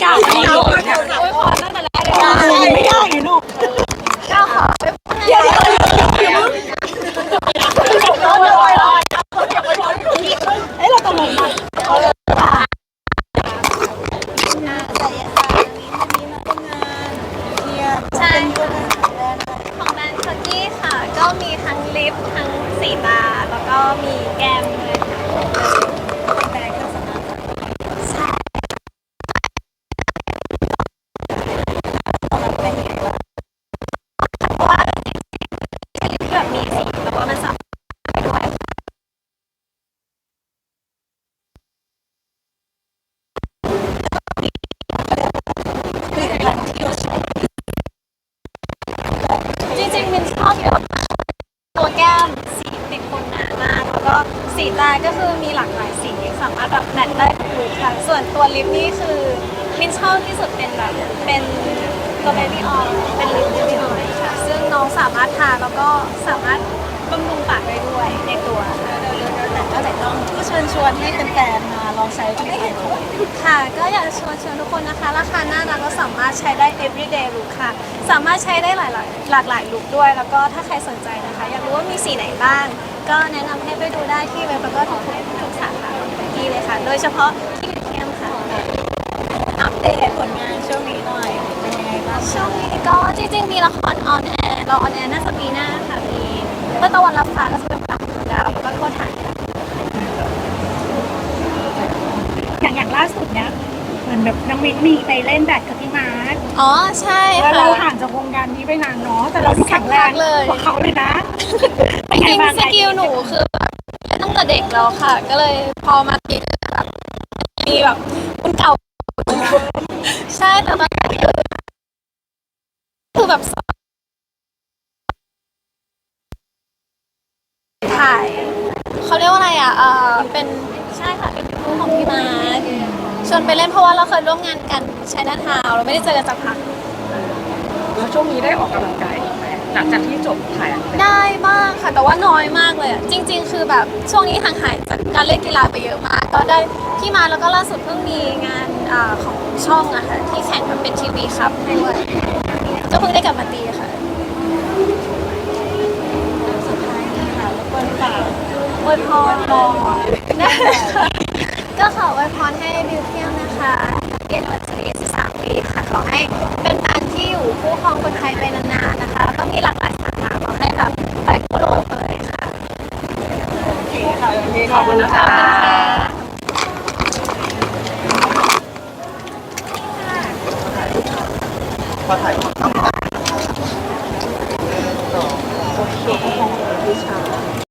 เก่าวให้ลูกเนี่ยโอ้ยพอตั้งแต่แรกเลยไม่ได้ลูกก้าขอไปพูดเดี๋ยวนะเดี๋ยวเดี๋ยวเอ้เราตลกมากแต่อย่าสายนี้วันนี้มาร่วมงานใช่ของแบรนด์อะไรขอกกี้ค่ะ ก็มีทั้งลิปทั้งสีตา แล้วก็มีแก้มด้วยค่ะ มันสามารถไปด้วยผลิตภัณฑ์ที่เราใช้จริงๆมินชอบแบบตัวแก้มสีติดคนหนามากแล้วก็สีตาก็คือมีหลากหลายสีสามารถแบบแมทได้ทุกลุคค่ะส่วนตัวลิปนี่คือมินชอบที่สุดเป็นแบบเป็นตัวเบบี้ออยเป็นลิปเบบี้ออยค่ะซึ่งน้องสามารถทาแล้วก็สามารถ บำรุงปากได้ด้วยในตัวค่ะแต่ก็แต่ต้องก็เชิญชวนให้แฟนๆมาลองใช้ผลิตภัณฑ์ของค่ะ ก็อยากจะชวนชวนทุกคนนะคะ ราคาน่ารักก็สามารถใช้ได้ everyday look ค่ะ สามารถใช้ได้หลายๆหลากหลายลุคด้วย แล้วก็ถ้าใครสนใจนะคะ อยากรู้ว่ามีสีไหนบ้าง ก็แนะนำให้ไปดูได้ที่เว็บแล้วก็ทุกทุกสาขาของที่เลยค่ะ โดยเฉพาะที่วิเทียมค่ะ อัปเดตผลงานช่วงนี้หน่อยเป็นยังไงบ้าง ช่วงนี้ก็จริงๆมีละครออนแอร์รอออนแอร์น่าจะปีหน้าค่ะมี เมื่อตะวันรับฟ้าก็จะเป็นปากของดาวแล้วก็โทษฐานค่ะอย่างอย่างล่าสุดเนี่ยเหมือนแบบน้องมิ้นมีไปเล่นแบดกับพี่มาร์คอ๋อใช่แล้วค่ะเราห่างจากวงการนี้ไปนานเนาะแต่เราดูแข็งแรงสักพักเลยกว่าเขาเลยนะจริงๆสกิลหนูคือแบบเล่นตั้งแต่เด็กแล้วค่ะ ก็เลยพอมาทีแบบมีแบบคุณเก่า ใช่แต่ตอนนั้นคือคือแบบ ถ่ายเขาเรียกว่าอะไรอะเออเป็นใช่ค่ะเป็นคู่ของพี่มาร์คชวนไปเล่นเพราะว่าเราเคยร่วมงานกันใช้ด้านทาวเราไม่ได้เจอกันสักพักแล้วช่วงนี้ได้ออกกำลังกายอีกไหมหลังจากที่จบถ่ายอันเป็นได้บ้างค่ะแต่ว่าน้อยมากเลยอะจริง ๆ คือแบบช่วงนี้ห่างหายจากการเล่นกีฬาไปเยอะมาก ก็ได้ที่มาแล้วก็ล่าสุดเพิ่งมีงานอาของช่องอะค่ะที่แข่งแบบเป็นทีวีครับด้วยก็เพิ่งได้กลับมาตีค่ะ อวยพรรอได้ค่ะก็ขออวยพรให้บิวเทียมนะคะเกียรติวันสรี13ปีค่ะขอให้เป็นการที่อยู่คู่ครองคนไทยไปนานๆนะคะแล้วก็มีหลากหลายสาขาขอให้แบบไปทั่วโลกเลยค่ะโอเคค่ะขอบคุณนะคะพอถ่าย